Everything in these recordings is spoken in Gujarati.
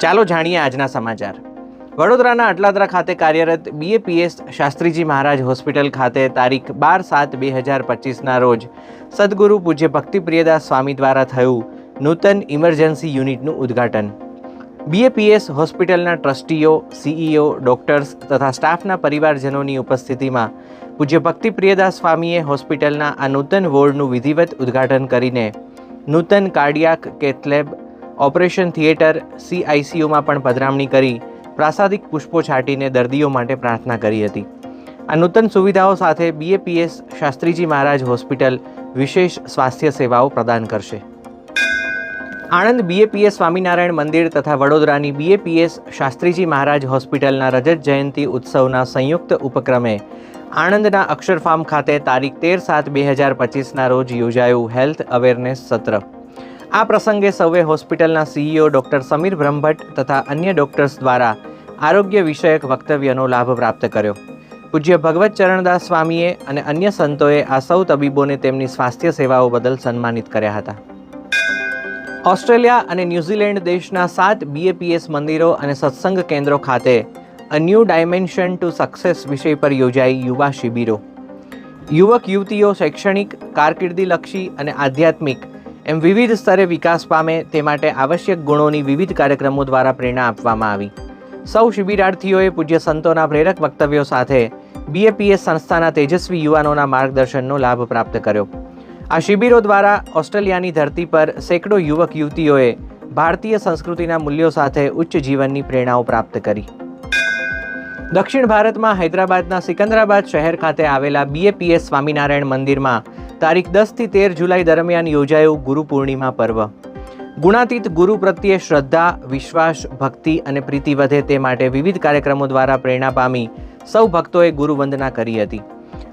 ચાલો જાણીએ આજના સમાચાર. વડોદરાના અટલાદરા ખાતે કાર્યરત બીએપીએસ શાસ્ત્રીજી મહારાજ હોસ્પિટલ ખાતે તારીખ બાર સાત બે હજાર પચીસના રોજ સદગુરુ પૂજ્ય ભક્તિપ્રિયદાસ સ્વામી દ્વારા થયું નૂતન ઇમરજન્સી યુનિટનું ઉદ્ઘાટન. બીએપીએસ હોસ્પિટલના ટ્રસ્ટીઓ સીઈઓ ડોક્ટર્સ તથા સ્ટાફના પરિવારજનોની ઉપસ્થિતિમાં પૂજ્ય ભક્તિપ્રિયદાસ સ્વામીએ હોસ્પિટલના આ નૂતન વોર્ડનું વિધિવત ઉદ્ઘાટન કરીને નૂતન cardiac, cath lab operation theatre સીઆઈસીયુમાં પણ પધરામણી કરી પ્રાસાદિક પુષ્પો છાંટીને દર્દીઓ માટે પ્રાર્થના કરી હતી. આ નૂતન સુવિધાઓ સાથે બીએપીએસ શાસ્ત્રીજી મહારાજ હોસ્પિટલ વિશેષ સ્વાસ્થ્ય સેવાઓ પ્રદાન કરશે. આણંદ બીએપીએસ સ્વામિનારાયણ મંદિર તથા વડોદરાની બીએપીએસ શાસ્ત્રીજી મહારાજ હોસ્પિટલના રજત જયંતિ ઉત્સવના સંયુક્ત ઉપક્રમે આણંદના અક્ષરફાર્મ ખાતે તારીખ તેર સાત બે હજાર પચીસના રોજ યોજાયું હેલ્થ અવેરનેસ સત્ર. આ પ્રસંગે સૌએ હોસ્પિટલના સીઈઓ ડૉક્ટર સમીર બ્રહ્મભટ્ટ તથા અન્ય ડૉક્ટર્સ દ્વારા આરોગ્ય વિષયક વક્તવ્યનો લાભ પ્રાપ્ત કર્યો. પૂજ્ય ભગવત ચરણદાસ સ્વામીએ અને અન્ય સંતોએ આ સૌ તબીબોને તેમની સ્વાસ્થ્ય સેવાઓ બદલ સન્માનિત કર્યા હતા. ઓસ્ટ્રેલિયા અને ન્યૂઝીલેન્ડ દેશના સાત બીએપીએસ મંદિરો અને સત્સંગ કેન્દ્રો ખાતે a new dimension to success વિષય પર યોજાઈ યુવા શિબિરો. યુવક યુવતીઓ શૈક્ષણિક, કારકિર્દીલક્ષી અને આધ્યાત્મિક એમ વિવિધ સ્તરે વિકાસ પામે તે માટે આવશ્યક ગુણોની વિવિધ કાર્યક્રમો દ્વારા પ્રેરણા આપવામાં આવી. સૌ શિબિરાર્થીઓએ પૂજ્ય સંતોના પ્રેરક વક્તવ્યો સાથે બીએપીએસ સંસ્થાના તેજસ્વી યુવાનોના માર્ગદર્શનનો લાભ પ્રાપ્ત કર્યો. આ શિબિરો દ્વારા ઓસ્ટ્રેલિયાની ધરતી પર સેંકડો યુવક યુવતીઓએ ભારતીય સંસ્કૃતિના મૂલ્યો સાથે ઉચ્ચ જીવનની પ્રેરણાઓ પ્રાપ્ત કરી. દક્ષિણ ભારતમાં હૈદરાબાદના સિકંદરાબાદ શહેર ખાતે આવેલા બીએપીએસ સ્વામિનારાયણ મંદિરમાં તારીખ દસથી તેર જુલાઈ દરમિયાન યોજાયું ગુરુ પૂર્ણિમા પર્વ. ગુણાતીત ગુરુ પ્રત્યે શ્રદ્ધા, વિશ્વાસ, ભક્તિ અને પ્રીતિ વધે તે માટે વિવિધ કાર્યક્રમો દ્વારા પ્રેરણા પામી સૌ ભક્તોએ ગુરુવંદના કરી હતી.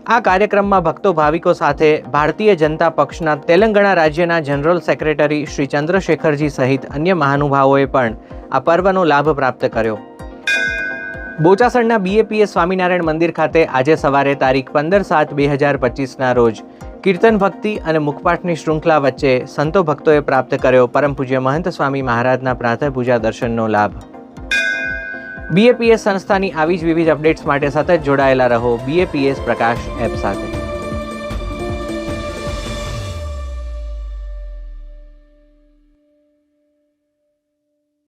આ કાર્યક્રમમાં ભક્તો ભાવિકો સાથે ભારતીય જનતા પક્ષના તેલંગણા રાજ્યના જનરલ સેક્રેટરી શ્રી ચંદ્રશેખરજી સહિત અન્ય મહાનુભાવોએ પણ આ પર્વનો લાભ પ્રાપ્ત કર્યો. બોચાસણના બીએપીએ સ્વામિનારાયણ મંદિર ખાતે આજે સવારે તારીખ પંદર સાત બે હજાર પચીસના રોજ કીર્તન ભક્તિ અને મુખપાઠની શૃંખલા વચ્ચે સંતો ભક્તોએ પ્રાપ્ત કર્યો પરમ પૂજ્ય મહંત સ્વામી મહારાજના પ્રાતઃ પૂજા દર્શનનો લાભ. બીએપીએસ સંસ્થાની આવી જ વિવિધ અપડેટ્સ માટે સતત જોડાયેલા રહો બીએપીએસ પ્રકાશ એપ સાથે.